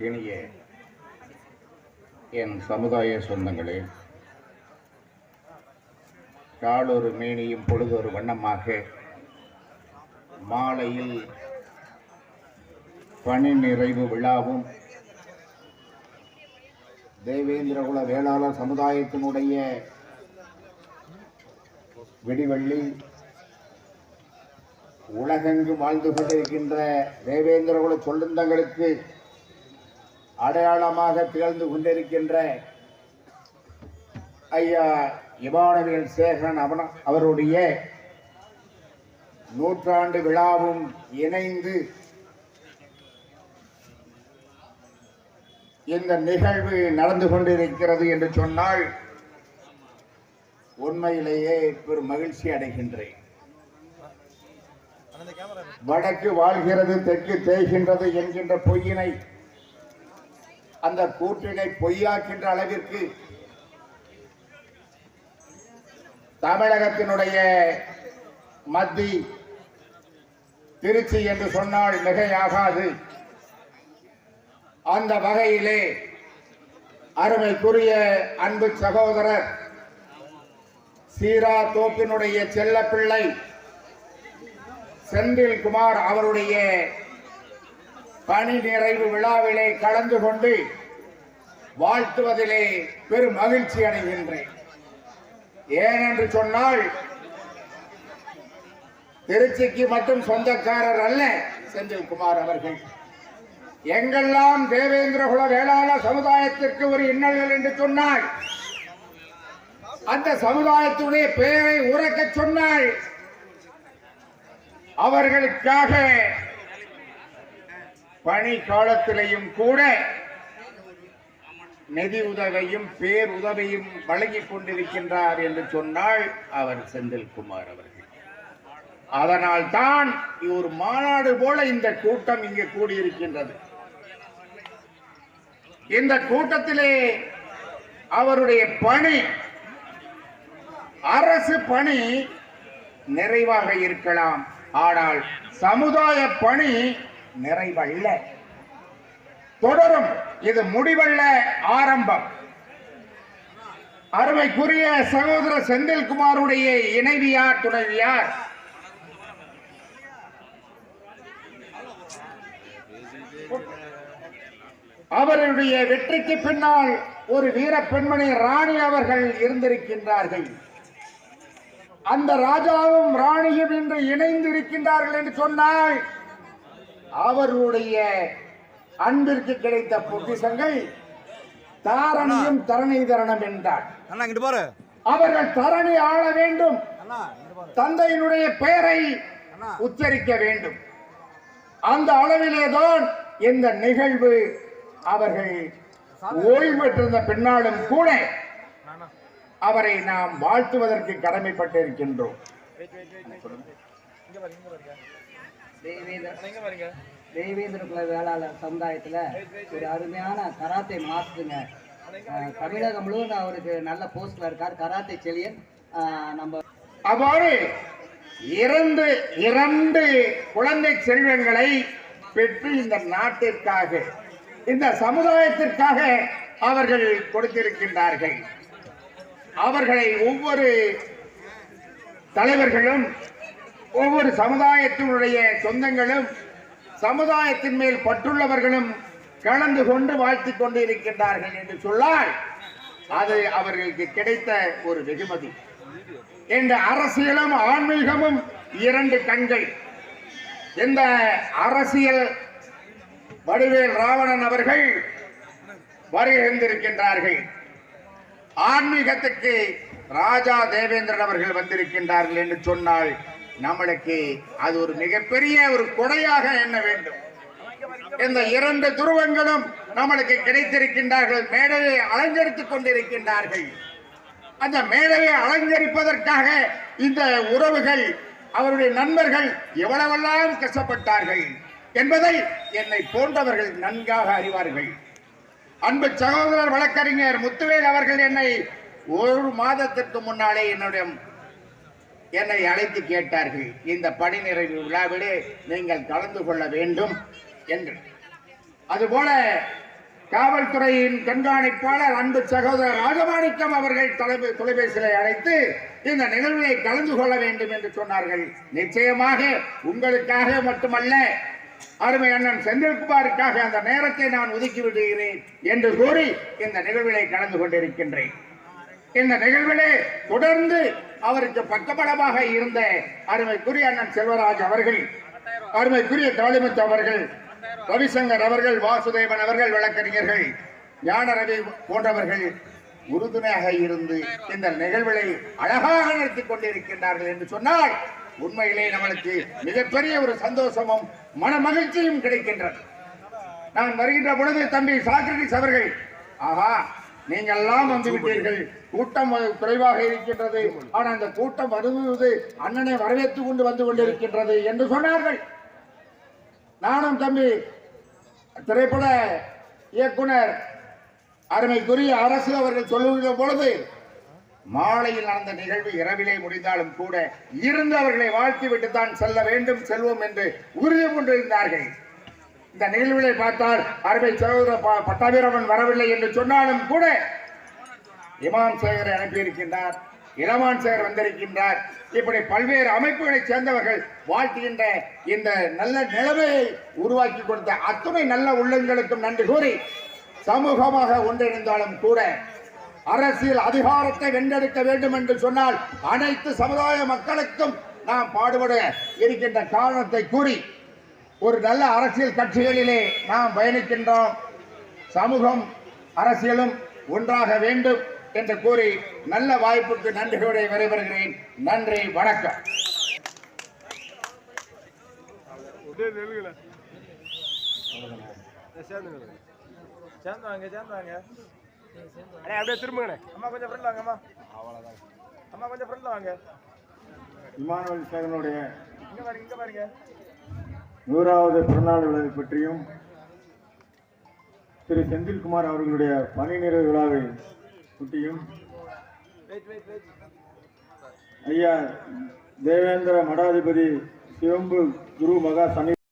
இனிய என் சமுதாய சொந்தங்களே காலொரு மேனியும் பொழுதொரு வண்ணமாக மாலையில் பணி நிறைவு விழாவும் தேவேந்திரகுல வேளாளர் சமுதாயத்தினுடைய வெடிவள்ளி உலகெங்கும் வாழ்ந்து கொண்டிருக்கின்ற தேவேந்திரகுல சொல்லுந்தங்களுக்கு அடையாளமாக திகழ்ந்து கொண்டிருக்கின்ற ஐயா இமானுவேல் சேகரன் அவன அவருடைய நூற்றாண்டு விழாவும் இணைந்து இந்த நிகழ்வு நடந்து கொண்டிருக்கிறது என்று சொன்னால் உண்மையிலேயே பெரும் மகிழ்ச்சி அடைகின்றேன். வடக்கு வாழ்கிறது தெற்கு தேய்கின்றது என்கின்ற பொய்யினை அந்த கூற்றினை பொய்யாக்கின்ற அளவிற்கு தமிழகத்தினுடைய மத்தி திருச்சி என்று சொன்னால் மிகையாகாது. அந்த வகையிலே அருமைக்குரிய அன்பு சகோதரர் சீரா தோப்பினுடைய செல்லப்பிள்ளை செந்தில் குமார் அவருடைய பணி நிறைவு விழாவிலே கலந்து கொண்டு வாழ்த்துவதிலே பெரும் மகிழ்ச்சி அடைகின்றேன். ஏனென்று சொன்னால் திருச்சிக்கு மட்டும் சொந்தக்காரர் அல்ல செந்தில்குமார் அவர்கள். எங்கெல்லாம் தேவேந்திரகுல வேளாளர் சமுதாயத்திற்கு ஒரு இன்னல்கள் என்று சொன்னால் அந்த சமுதாயத்துடைய பெயரை உறக்கச் சொன்னால் அவர்களுக்காக பணி காலத்திலையும் கூட நிதி உதவியும் பேர் உதவியும் வழங்கிக் கொண்டிருக்கின்றார் என்று சொன்னால் அவர் செந்தில்குமார் அவர்கள். அதனால் தான் ஒரு மாநாடு போல இந்த கூட்டம் இங்கு கூடியிருக்கின்றது. இந்த கூட்டத்திலே அவருடைய பணி அரசு பணி நிறைவாக இருக்கலாம். ஆனால் சமுதாய பணி நிறைவல்ல. தொடரும். இது முடிவல்ல ஆரம்பம். அருமைக்குரிய சகோதர செந்தில்குமாருடைய இணைவியார் துணைவியார். அவருடைய வெற்றிக்கு பின்னால் ஒரு வீர பெண்மணி ராணி அவர்கள் இருந்திருக்கின்றார்கள். அந்த ராஜாவும் ராணியும் இன்று இணைந்து இருக்கின்றார்கள் என்று சொன்னால் அவர்களுடைய அன்பிற்கு கிடைத்த பொக்கிஷங்கள் தாரணியும் தரணி தரணம் என்றார். அவர்கள் தரணி ஆள வேண்டும். தந்தையினுடைய பெயரை உச்சரிக்க வேண்டும். அந்த அளவிலேதான் இந்த நிகழ்வு அவர்கள் ஓய்வு பெற்றிருந்த பின்னாலும் கூட அவரை நாம் வாழ்த்துவதற்கு கடமைப்பட்டிருக்கின்றோம். குல வேளாளர் சமுதாயத்துல ஒரு அருமையான கராத்தே மாஸ்டருங்க தமிழகம் முழுவதும் அவருக்கு நல்ல போஸ்ட்ல இருக்கார். கராத்தே செலியன் அஹ், நம்ம அவ்வாறு இரண்டு இரண்டு குழந்தை செல்வங்களை பெற்று இந்த நாட்டிற்காக இந்த சமுதாயத்திற்காக அவர்கள் கொடுத்திருக்கின்றார்கள். அவர்களை ஒவ்வொரு தலைவர்களும் ஒவ்வொரு சமுதாயத்தினுடைய சொந்தங்களும் சமுதாயத்தின் மேல் பற்றுள்ளவர்களும் கலந்து கொண்டு வாழ்த்திக் கொண்டு இருக்கின்றார்கள் என்று சொன்னால் அது அவர்களுக்கு கிடைத்த ஒரு வெகுமதி. என்ற அரசியலும் ஆன்மீகமும் இரண்டு கண்கள். இந்த அரசியல் வடிவேல் ராவணன் அவர்கள் வருகின்றிருக்கின்றார்கள். ஆன்மீகத்துக்கு ராஜா தேவேந்திரன் அவர்கள் வந்திருக்கின்றார்கள் என்று சொன்னால் நம்மளுக்கு அது ஒரு மிகப்பெரிய ஒரு கொடையாக எண்ண வேண்டும். இந்த இரண்டு துருவங்களும் நம்மளுக்கு கிடைத்திருக்கின்றார்கள் மேடையை அலங்கரித்துக் கொண்டிருக்கின்றார்கள். அந்த மேடையை அலங்கரிப்பதற்காக இந்த உறவுகள் அவருடைய நண்பர்கள் எவ்வளவெல்லாம் கஷ்டப்பட்டார்கள் என்பதை என்னை போன்றவர்கள் நன்காக அறிவார்கள். அன்பு சகோதரர் வழக்கறிஞர் முத்துவேல் அவர்கள் என்னை ஒரு மாதத்திற்கு முன்னாலே என்னுடைய என்னை அழைத்து கேட்டார்கள் இந்த பணி நிறைவு விழாவிலே நீங்கள் கலந்து கொள்ள வேண்டும் என்று. அதுபோல காவல்துறையின் கண்காணிப்பாளர் அன்பு சகோதரர் ராஜமாணிக்கம் அவர்கள் தொலைபே தொலைபேசியை அழைத்து இந்த நிகழ்வினை கலந்து கொள்ள வேண்டும் என்று சொன்னார்கள். நிச்சயமாக உங்களுக்காக மட்டுமல்ல அருமை அண்ணன் செந்தில்குமாருக்காக அந்த நேரத்தை நான் ஒதுக்கி விடுகிறேன் என்று கூறி இந்த நிகழ்வினை கலந்து கொண்டிருக்கின்றேன். இந்த நிகழ்விலே தொடர்ந்து அவருக்கு பக்கபலமாக இருந்த அருமைக்குரிய அண்ணன் செல்வராஜ் அவர்கள் அருமைக்குரிய தாலிமுத்து அவர்கள் ரவிசங்கர் அவர்கள் வாசுதேவன் அவர்கள் வழக்கறிஞர்கள் ஞான ரவி போன்றவர்கள் உறுதுணையாக இருந்து இந்த நிகழ்வுகளை அழகாக நடத்தி கொண்டிருக்கின்றார்கள் என்று சொன்னால் உண்மையிலே நம்மளுக்கு மிகப்பெரிய ஒரு சந்தோஷமும் மன மகிழ்ச்சியும் கிடைக்கின்றது. நான் வருகின்ற பொழுது தம்பி சாக்ரட்டிஸ் அவர்கள் ஆஹா நீங்கள் எல்லாம் வந்து விட்டீர்கள். கூட்டம் குறைவாக இருக்கின்றது. ஆனால் அந்த கூட்டம் வருவது அண்ணனை வரவேற்றுக் கொண்டு வந்து கொண்டிருக்கின்றது என்று சொன்னார்கள். நானும் தம்பி திரைப்பட இயக்குனர் அருமைக்குரிய அரசு அவர்கள் சொல்லுகிற பொழுது மாலையில் நடந்த நிகழ்வு இரவிலே முடிந்தாலும் கூட இருந்து அவர்களை வாழ்த்தி விட்டு தான் செல்ல வேண்டும் செல்வோம் என்று உறுதி கொண்டிருந்தார்கள் இந்த நிகழ்வுகளை பார்த்தால் அருமை சகோதர ப- பட்டாபிராமன் வரவில்லை என்று சொன்னாலும் கூட இமாம் சேகரை அனுப்பியிருக்கின்றார் இளமான் சேகர் வந்திருக்கின்றார். இப்படி பல்வேறு அமைப்புகளைச் சேர்ந்தவர்கள் வாழ்த்துகின்ற இந்த நல்ல நிலைமையை உருவாக்கி கொடுத்த அத்துணை நல்ல உள்ளங்களுக்கும் நன்றி கூறி சமூகமாக ஒன்றிணைந்தாலும் கூட அரசியல் அதிகாரத்தை வென்றெடுக்க வேண்டும் என்று சொன்னால் அனைத்து சமுதாய மக்களுக்கும் நாம் பாடுபட இருக்கின்ற காரணத்தை கூறி ஒரு நல்ல அரசியல் கட்சிகளிலே நாம் பயணிக்கின்றோம். சமூகம் அரசியலும் ஒன்றாக வேண்டும் என்று கூறி நல்ல வாய்ப்புக்கு நன்றியோடு விரைவருகிறேன் நன்றி வணக்கம். சேர்ந்து சேர்ந்து வாங்க சேர்ந்து வாங்க. அண்ணே அப்படியே திரும்புங்கண்ணே. அம்மா கொஞ்சம் ஃப்ரெண்ட்ல வாங்க அம்மா. அவ்வளோதான் அம்மா கொஞ்சம் ஃப்ரெண்ட்ல வாங்க. இமானுவல் சேகனுடைய இங்க பாருங்க இங்க பாருங்க. நூறாவது பிறந்தநாள் விழாவை பற்றியும் திரு செந்தில்குமார் அவர்களுடைய பணி நிறைவு விழாவை பற்றியும் ஐயா தேவேந்திர மடாதிபதி சிவம்பு குரு மகா சனி